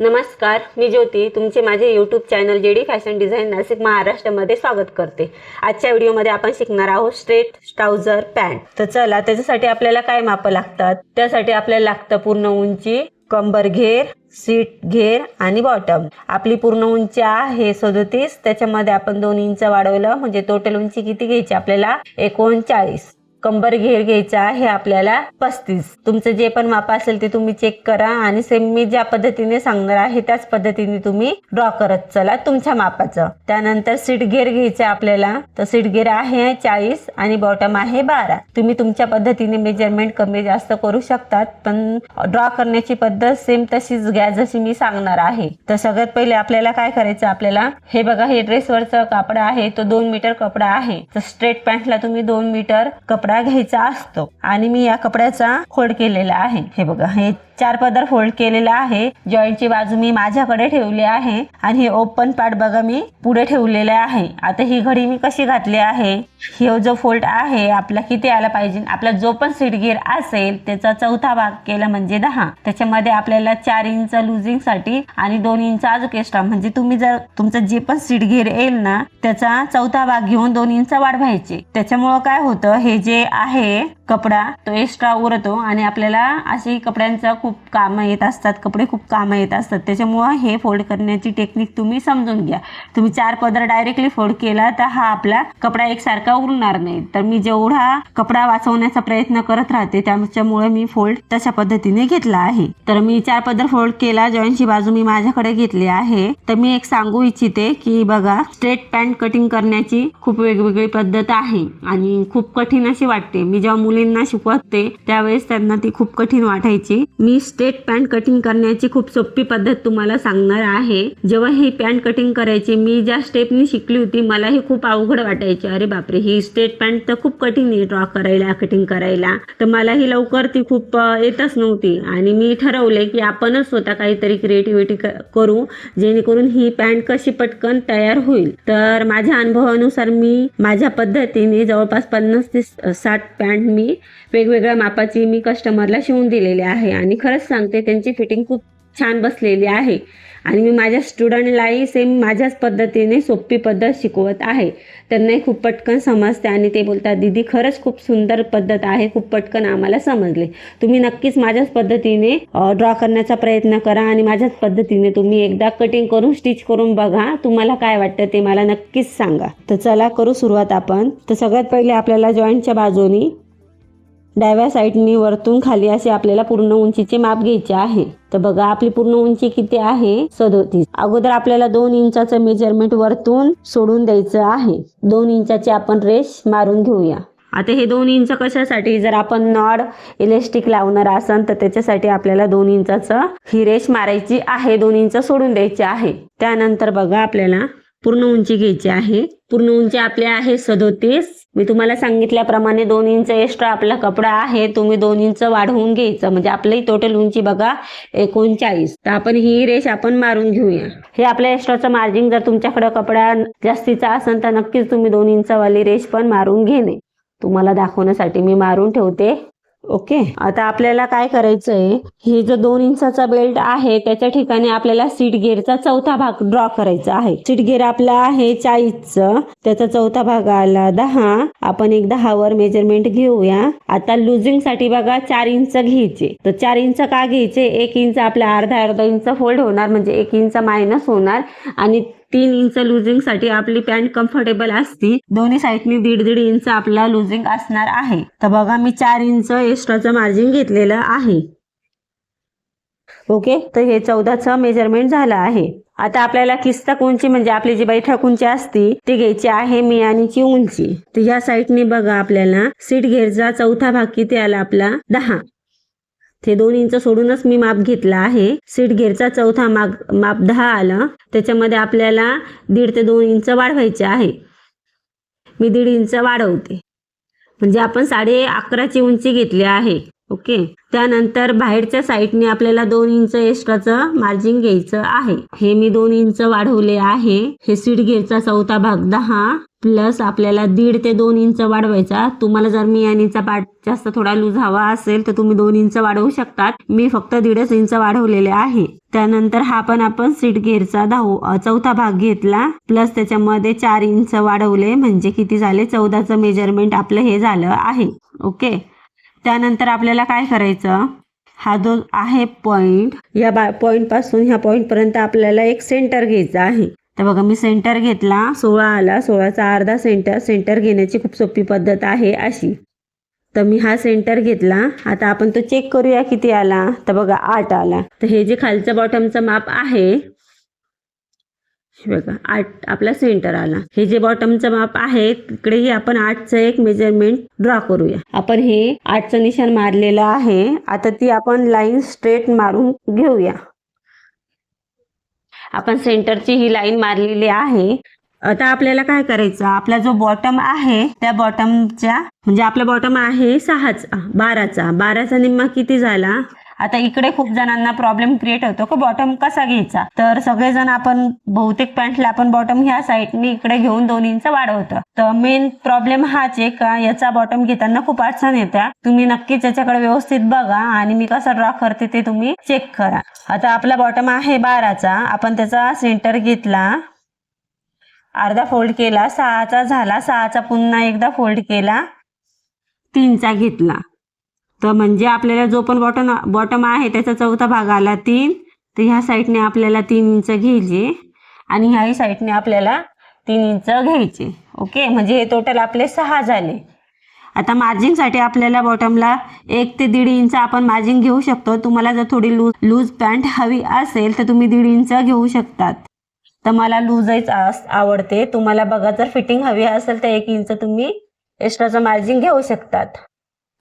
नमस्कार मी ज्योती. तुमचे माझे YouTube channel J D fashion design Nashik महाराष्ट्रामध्ये स्वागत करते. आजच्या व्हिडिओमध्ये आपण शिकणार आहोत स्ट्रेट ट्राउझर पॅन्ट तर चला त्याच्यासाठी आपल्याला काय मापं लागतात? त्यासाठी आपल्याला लागतं पूर्ण उंची कंबर घेर सीट घेर आणि बॉटम आपली पूर्ण उंची आहे सदोतीस. त्याच्यामध्ये आपण दोन इंच वाढवलं म्हणजे टोटल उंची किती घ्यायची? आपल्याला एकोणचाळीस कंबर घेर घ्यायचा आहे आपल्याला पस्तीस. तुमचं जे पण माप असेल ते तुम्ही चेक करा आणि सेम मी ज्या पद्धतीने सांगणार आहे त्याच पद्धतीने तुम्ही ड्रॉ करत चला तुमच्या मापाचं. त्यानंतर सीट घेर घ्यायचं आपल्याला. तर सीट घेर आहे चाळीस आणि बॉटम आहे बारा. तुम्ही तुमच्या पद्धतीने मेजरमेंट कमी जास्त करू शकतात पण ड्रॉ करण्याची पद्धत सेम तशीच घ्या जशी मी सांगणार आहे. तर सगळ्यात पहिले आपल्याला काय करायचं आपल्याला? हे बघा हे ड्रेसवरचं कापड आहे तो दोन मीटर कपडा आहे. तर स्ट्रेट पॅन्टला तुम्ही दोन मीटर कपडा कपडा घ्यायचा असतो आणि मी या कपड्याचा फोल्ड केलेला आहे. हे बघा हे चार पदर फोल्ड केलेला आहे. जॉईंटची बाजू मी माझ्याकडे ठेवली आहे आणि हे ओपन पार्ट बघा मी पुढे ठेवलेले आहे. आता ही घडी मी कशी घातली आहे? हे जो फोल्ड आहे आपला किती आला पाहिजे? आपला जो पण सीट गिअर असेल त्याचा चौथा भाग केला म्हणजे दहा. त्याच्यामध्ये आपल्याला चार इंच लुझिंगसाठी आणि दोन इंच अजून एक्स्ट्रा म्हणजे तुम्ही जर तुमचं जे पण सीट गिअर येईल ना त्याचा चौथा भाग घेऊन दोन इंच वाढवायचे त्याच्यामुळं काय होतं? हे जे आहे कपडा तो एक्स्ट्रा उरतो आणि आपल्याला असे कपड्यांचा खूप कामं येत असतात कपडे खूप कामं येत असतात. त्याच्यामुळं हे फोल्ड करण्याची टेक्निक तुम्ही समजून घ्या. तुम्ही चार पदर डायरेक्टली फोल्ड केला तर हा आपला कपडा एकसारखा उरणार नाही. तर मी जेवढा कपडा वाचवण्याचा प्रयत्न करत राहते त्याच्यामुळे मी फोल्ड तशा पद्धतीने घेतला आहे. तर मी चार पदर फोल्ड केला जॉईंटची बाजू मी माझ्याकडे घेतली आहे. तर मी एक सांगू इच्छिते की बघा स्ट्रेट पॅन्ट कटिंग करण्याची खूप वेगवेगळी पद्धत आहे आणि खूप कठीण अशी वाटते. मी जेव्हा मुलींना शिकवते त्यावेळेस त्यांना ती खूप कठीण वाटायची. मी स्ट्रेट पॅन्ट कटिंग करण्याची खूप सोपी पद्धत तुम्हाला सांगणार आहे. जेव्हा ही पॅन्ट कटिंग करायची मी ज्या स्टेपनी शिकली होती मला ही खूप अवघड वाटायची. अरे बापरे ही स्ट्रेट पॅन्ट तर खूप कठीण आहे ड्रॉ करायला कटिंग करायला. तर मला ही लवकर ती खूप येतच नव्हती. आणि मी ठरवले की आपणच स्वतः काहीतरी क्रिएटिव्हिटी करू जेणेकरून ही पॅन्ट कशी पटकन तयार होईल. तर माझ्या अनुभवानुसार मी माझ्या पद्धतीने जवळपास पन्नास ते साठ पॅन्ट मी वेगवेगळ्या मापाची मी कस्टमरला शिवून दिलेली आहे. आणि खरंच सांगते त्यांची फिटिंग खूप छान बसलेली आहे. आणि मी माझ्या स्टुडंटलाही सेम माझ्याच पद्धतीने सोपी पद्धत शिकवत आहे. त्यांनाही खूप पटकन समजते आणि ते बोलतात दीदी खरंच खूप सुंदर पद्धत आहे खूप पटकन आम्हाला समजले. तुम्ही नक्कीच माझ्याच पद्धतीने ड्रॉ करण्याचा प्रयत्न करा आणि माझ्याच पद्धतीने तुम्ही एकदा कटिंग करून स्टिच करून बघा तुम्हाला काय वाटतं ते मला नक्कीच सांगा. तर चला करू सुरुवात आपण. तर सगळ्यात पहिले आपल्याला जॉईंटच्या बाजूनी डाव्या साईडनी वरतून खाली असे आपल्याला पूर्ण उंचीचे माप घ्यायचे आहे. तर बघा आपली पूर्ण उंची किती आहे? सदोतीस. अगोदर आपल्याला दोन इंचाचं मेजरमेंट वरतून सोडून द्यायचं आहे. दोन इंचाची आपण रेश मारून घेऊया. आता हे दोन इंच कशासाठी? जर आपण नॉड इलेस्टिक लावणार असाल तर त्याच्यासाठी आपल्याला दोन इंचाचं ही रेश मारायची आहे दोन इंच सोडून द्यायची आहे. त्यानंतर बघा आपल्याला पूर्ण उंची घ्यायची आहे. पूर्ण उंची आपली आहे सदोतीस. मी तुम्हाला सांगितल्याप्रमाणे दोन इंच एक्स्ट्रा आपला कपडा आहे तुम्ही दोन इंच वाढवून घ्यायचं. म्हणजे आपली टोटल उंची बघा एकोणचाळीस. तर आपण ही रेष आपण मारून घेऊया. हे आपल्या एक्स्ट्राचं मार्जिन जर तुमच्याकडे कपडा जास्तीचा असेल तर नक्कीच तुम्ही दोन इंचवाली रेष पण मारून घेणे. तुम्हाला दाखवण्यासाठी मी मारून ठेवते. ओके. आता आपल्याला काय करायचं आहे हे जो दोन इंचाचा बेल्ट आहे त्याच्या ठिकाणी आपल्याला सीट गेअरचा चौथा भाग ड्रॉ करायचा आहे. सीट गेअर आपला आहे चाळीसचं. त्याचा चौथा भाग आला दहा. आपण एक दहावर मेजरमेंट घेऊया. आता लुझिंगसाठी बघा चार इंच घ्यायचे. तर चार इंच का घ्यायचे? एक इंच आपला अर्धा अर्धा इंच फोल्ड होणार म्हणजे एक इंच मायनस होणार. आणि तीन इंच लुझिंगसाठी आपली पॅन्ट कम्फर्टेबल असती. दोन्ही साईडनी दीड दीड इंच आपला लुझिंग असणार आहे. तर बघा मी चार इंच एक्स्ट्राचं मार्जिन घेतलेलं आहे. ओके तर हे चौदाचं मेजरमेंट झालं आहे. आता आपल्याला किस्तक उंची म्हणजे आपली जी बैठक उंची असती ती घ्यायची आहे मियानीची उंची. तर ह्या साईडनी बघा आपल्याला सीट घेरचा चौथा भाग किती आला आपला? दहा. ते दोन इंच सोडूनच मी माप घेतला आहे. सीट घेरचा चौथा माग माप दहा आलं. त्याच्यामध्ये आपल्याला दीड ते दोन इंच वाढवायचे आहे. मी दीड इंच वाढवते. म्हणजे आपण साडे अकराची उंची घेतली आहे. ओके. त्यानंतर बाहेरच्या साईडने आपल्याला दोन इंच एक्स्ट्राचं मार्जिन घ्यायचं आहे. हे मी दोन इंच वाढवले आहे. हे सीट घेरचा चौथा भाग दहा प्लस आपल्याला दीड ते दोन इंच वाढवायचा. तुम्हाला जर मी यानीचा पार्ट जास्त थोडा लूज हवा असेल तर तुम्ही दोन इंच वाढवू शकतात. मी फक्त दीडच इंच वाढवलेले आहे. त्यानंतर हा पण आपण सीट घेरचा दहा चौथा भाग घेतला. प्लस त्याच्यामध्ये चार इंच वाढवले म्हणजे किती झाले? चौदाचं मेजरमेंट आपलं हे झालं आहे. ओके. त्यानंतर आपल्याला काय करायचं? हा जो आहे पॉईंट या बा पॉईंटपासून ह्या पॉईंटपर्यंत आपल्याला एक सेंटर घ्यायचा आहे. तर बघा मी सेंटर घेतला सोळा आला सोळाचा अर्धा सेंटर सेंटर घेण्याची खूप सोपी पद्धत आहे अशी. तर मी हा सेंटर घेतला. आता आपण तो चेक करूया किती आला. तर बघा आठ आला. तर हे जे खालचं बॉटमचं माप आहे हे बघा आठ आपला सेंटर आला. हे जे बॉटमचं माप आहे तिकडेही आपण आठचं एक मेजरमेंट ड्रॉ करूया. आपण हे आठचं निशाण मारलेलं आहे. आता ती आपण लाईन स्ट्रेट मारून घेऊया. आपण सेंटरची ही लाईन मारलेली आहे. आता आपल्याला काय करायचं? आपला जो बॉटम आहे त्या बॉटमच्या म्हणजे आपला बॉटम आहे सहाचा बाराचा. बाराचा निम्मा किती झाला? आता इकडे खूप जणांना प्रॉब्लेम क्रिएट होतो. की बॉटम कसा घ्यायचा? तर सगळेजण आपण बहुतेक पॅन्टला आपण बॉटम ह्या साईडने इकडे घेऊन दोन इंच वाढवतो तर मेन प्रॉब्लेम हाच आहे का याचा बॉटम घेताना खूप अडचण येत्या. तुम्ही नक्कीच याच्याकडे व्यवस्थित बघा आणि मी कसा ड्रॉ करते ते तुम्ही चेक करा. आता आपला बॉटम आहे बाराचा. आपण त्याचा सेंटर घेतला. अर्धा फोल्ड केला. सहाचा झाला. सहाचा पुन्हा एकदा फोल्ड केला. तीनचा घेतला. तर म्हणजे आपल्याला जो पण बॉटम बॉटम आहे त्याचा चौथा भाग आला तीन. तर ह्या साईडने आपल्याला तीन इंच घ्यायचे आणि ह्याही साईडने आपल्याला तीन इंच घ्यायचे. ओके? म्हणजे हे टोटल आपले सहा झाले. आता मार्जिंगसाठी आपल्याला बॉटमला एक ते दीड इंच आपण मार्जिंग घेऊ शकतो. तुम्हाला जर थोडी लूज लूज पॅन्ट हवी असेल तर तुम्ही दीड इंच घेऊ शकतात. तर मला लूजच आवडते. तुम्हाला बघा जर फिटिंग हवी असेल तर एक इंच तुम्ही एक्स्ट्राचं मार्जिन घेऊ शकतात.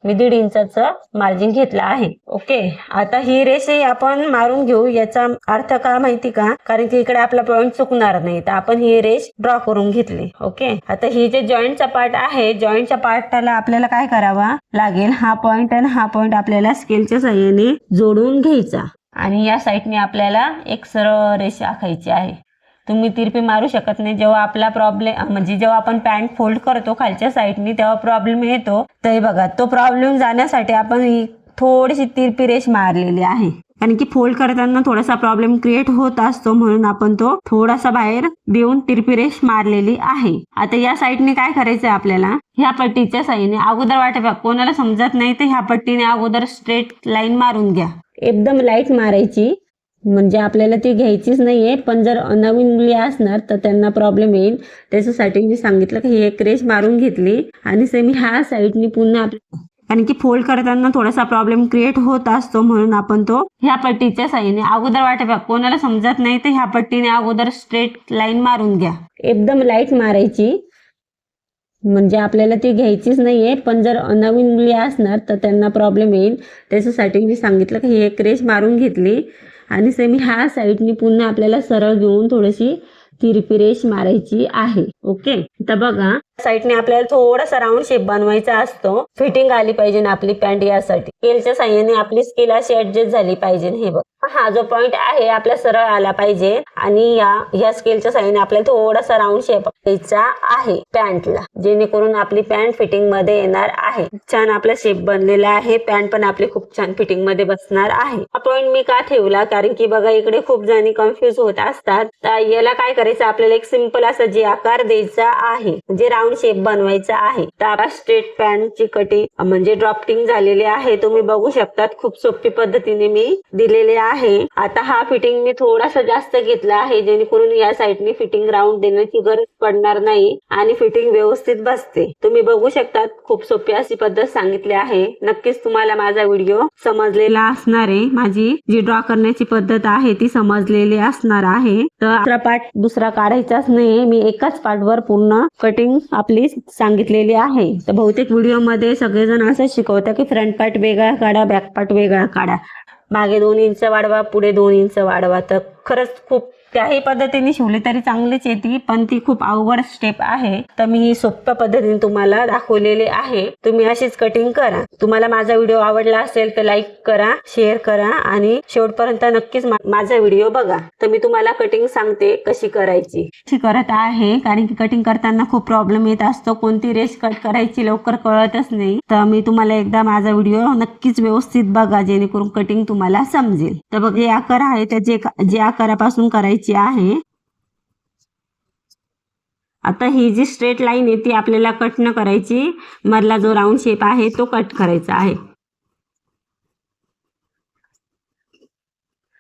मी दीड इंचाचं मार्जिन घेतलं आहे. ओके आता ही रेषही आपण मारून घेऊ. याचा अर्थ का माहिती का? कारण की इकडे आपला पॉईंट चुकणार नाही. तर आपण ही रेष ड्रॉ करून घेतली. ओके आता ही जे जॉईंटचा पार्ट आहे जॉईंटच्या पार्टला आपल्याला काय करावा लागेल? हा पॉईंट आणि हा पॉईंट आपल्याला स्केलच्या सहाय्याने जोडून घ्यायचा. आणि या साईडने आपल्याला एक सरळ रेषा आखायची आहे. तुम्ही तिरपी मारू शकत नाही. जेव्हा आपला प्रॉब्लेम म्हणजे जेव्हा आपण पॅन्ट फोल्ड करतो खालच्या साईडनी तेव्हा प्रॉब्लेम येतो. तर बघा तो प्रॉब्लेम जाण्यासाठी आपण थोडीशी तिरपी रेष मारलेली आहे. कारण की फोल्ड करताना थोडासा प्रॉब्लेम क्रिएट होत असतो म्हणून आपण तो थोडासा बाहेर देऊन तिरपी रेष मारलेली आहे. आता या साईडने काय करायचंय आपल्याला? ह्या पट्टीच्या साईडने अगोदर वाटे बघ. कोणाला समजत नाही तर ह्या पट्टीने अगोदर स्ट्रेट लाईन मारून घ्या. एकदम लाइट मारायची. म्हणजे आपल्याला ती घ्यायचीच नाहीये पण जर नवीन मुली असणार तर त्यांना प्रॉब्लेम येईल. त्याच्यासाठी मी सांगितलं की हे एक मारून घेतली आणि सेमी ह्या साईडनी पुन्हा कारण की फोल्ड करताना थोडासा प्रॉब्लेम क्रिएट होत असतो म्हणून आपण तो ह्या पट्टीच्या साईने अगोदर वाटे कोणाला समजत नाही तर ह्या पट्टीने अगोदर स्ट्रेट लाईन मारून घ्या. एकदम लाइट मारायची. म्हणजे आपल्याला ती घ्यायचीच नाहीये पण जर नवीन मुली असणार तर त्यांना प्रॉब्लेम येईल. त्याच्यासाठी मी सांगितलं की हे एक मारून घेतली. आणि सेमी ह्या साईडनी पुन्हा आपल्याला सरळ घेऊन थोडीशी तिरपी रेष मारायची आहे. ओके तर बघा साईडने आपल्याला थोडासा राऊंड शेप बनवायचा असतो. फिटिंग आली पाहिजे आपली पॅन्ट यासाठी. स्केलच्या साह्याने आपली स्केल अशी ऍडजस्ट झाली पाहिजे. हे बघ. हा जो पॉइंट आहे आपला सरळ आला पाहिजे. आणि या या स्केलच्या साह्याने आपल्याला थोडासा राऊंड शेप द्यायचा आहे पॅन्टला जेणेकरून आपली पॅन्ट फिटिंगमध्ये येणार आहे. छान आपला शेप बनलेला आहे. पॅन्ट पण आपली खूप छान फिटिंगमध्ये बसणार आहे. हा पॉइंट मी का ठेवला? कारण की बघा इकडे खूप जणी कन्फ्युज होत असतात. तर याला काय करायचं? आपल्याला एक सिंपल असा जे आकार द्यायचा आहे. जे राऊंड शेप बनवायचा आहे. तर आता स्ट्रेट पॅन्टची कटिंग म्हणजे ड्रॉफ्टिंग झालेली आहे. तुम्ही बघू शकतात खूप सोपी पद्धतीने मी दिलेले आहे. आता हा फिटिंग मी थोडासा जास्त घेतला आहे जेणेकरून या साईडने फिटिंग राऊंड देण्याची गरज पडणार नाही आणि फिटिंग व्यवस्थित बसते. तुम्ही बघू शकतात खूप सोपी अशी पद्धत सांगितली आहे. नक्कीच तुम्हाला माझा व्हिडिओ समजलेला असणार आहे. माझी जी ड्रॉ करण्याची पद्धत आहे ती समजलेली असणार आहे. तर दुसरा पार्ट दुसरा काढायचाच नाही मी एकाच पार्टवर पूर्ण कटिंग आपली सांगितलेली आहे. तर बहुतेक व्हिडिओमध्ये सगळेजण असं शिकवतात की फ्रंट पार्ट वेगळा काढा बॅक पार्ट वेगळा काढा. मागे दोन इंच वाढवा पुढे दोन इंच वाढवा. तर खरंच खूप त्याही पद्धतीने शिवली तरी चांगलीच येते पण ती खूप अवघड स्टेप आहे. तर मी ही सोप्या पद्धतीने तुम्हाला दाखवलेली आहे. तुम्ही अशीच कटिंग करा. तुम्हाला माझा व्हिडिओ आवडला असेल तर लाईक करा शेअर करा आणि शेवटपर्यंत नक्कीच माझा व्हिडिओ बघा. तर मी तुम्हाला कटिंग सांगते कशी करायची. कशी करत आहे? कारण की कटिंग करताना खूप प्रॉब्लेम येत असतो. कोणती रेस कट करायची लवकर कळतच नाही. तर मी तुम्हाला एकदा माझा व्हिडिओ नक्कीच व्यवस्थित बघा जेणेकरून कटिंग तुम्हाला समजेल. तर बघ जे आकार आहे. त्या जे जे आकारापासून करायची आहे. आता ही जी स्ट्रेट लाईन आहे ती आपल्याला कट न करायची. मधला जो राऊंड शेप आहे तो कट करायचा आहे.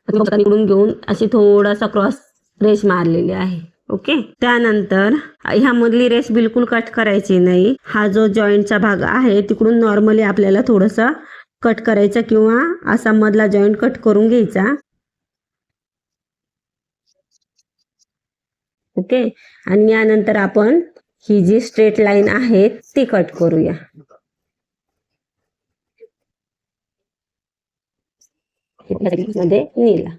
इकडून घेऊन अशी थोडासा क्रॉस रेश मारलेली आहे. ओके त्यानंतर ह्या मधली रेस बिलकुल कट करायची नाही. हा जो जॉईंटचा भाग आहे तिकडून नॉर्मली आपल्याला थोडंसं कट करायचा किंवा असा मधला जॉईंट कट करून घ्यायचा. ओके? आणि यानंतर आपण ही जी स्ट्रेट लाईन आहे ती कट करूया. मध्ये नीला.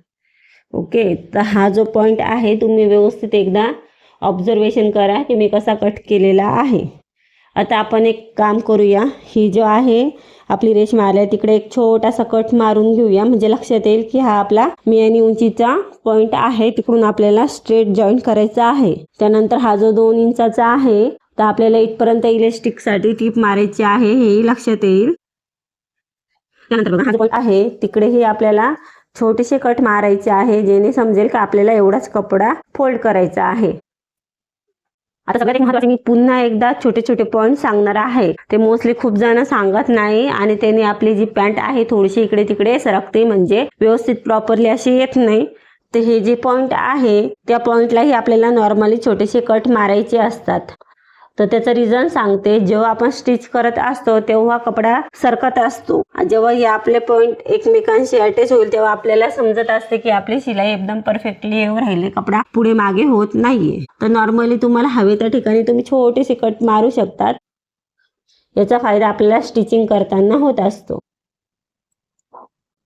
ओके? तर हा जो पॉइंट आहे तुम्ही व्यवस्थित एकदा ऑब्झर्वेशन करा की मी कसा कट केलेला आहे. आता आपण एक काम करूया. ही जो आहे आपली रेश आहे तिकडे एक छोटासा कट मारून घेऊया. म्हणजे लक्षात येईल की हा आपला मी आणि उंचीचा पॉइंट आहे. तिकडून आपल्याला स्ट्रेट जॉईंट करायचा आहे. त्यानंतर हा जो दोन इंचाचा आहे तर आपल्याला इथपर्यंत इलेस्टिकसाठी टीप मारायची आहे हेही लक्षात येईल. त्यानंतर बघा हा जो आहे तिकडेही आपल्याला छोटेसे कट मारायचे आहे जेणे समजेल का आपल्याला एवढाच कपडा फोल्ड करायचा आहे. आता सगळ्यात एक महत्त्वाचे मी पुन्हा एकदा छोटे छोटे पॉईंट सांगणार आहे. ते मोस्टली खूप जण सांगत नाही आणि त्याने आपली जी पॅन्ट आहे थोडीशी इकडे तिकडे सरकते म्हणजे व्यवस्थित प्रॉपरली अशी येत नाही. तर हे जे पॉईंट आहे त्या पॉईंटलाही आपल्याला नॉर्मली छोटेसे कट मारायचे असतात. तर त्याचं रिझन सांगते जेव्हा आपण स्टिच करत असतो तेव्हा कपडा सरकत असतो. जेव्हा हे आपले पॉइंट एकमेकांशी अटॅच होईल तेव्हा आपल्याला समजत असते की आपली शिलाई एकदम परफेक्टली येऊन राहिले. कपडा पुढे मागे होत नाहीये. तर नॉर्मली तुम्हाला हवे त्या ठिकाणी तुम्ही छोटेसे कट मारू शकतात. याचा फायदा आपल्याला स्टिचिंग करताना होत असतो.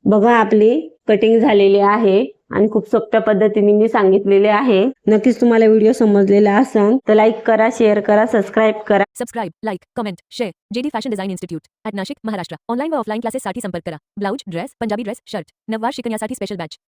बघा आपली कटिंग झालेली आहे. आणि खूप सोप्या पद्धतीने मी सांगितलेले आहे. नक्कीच तुम्हाला व्हिडिओ समजलेला असेल तर लाईक करा शेअर करा सबस्क्राईब करा. Subscribe like comment share JD fashion design institute at Nashik Maharashtra online व ऑफलाईन क्लासेससाठी संपर्क करा. Blouse dress Punjabi dress shirt नववार शिकण्यासाठी स्पेशल बॅच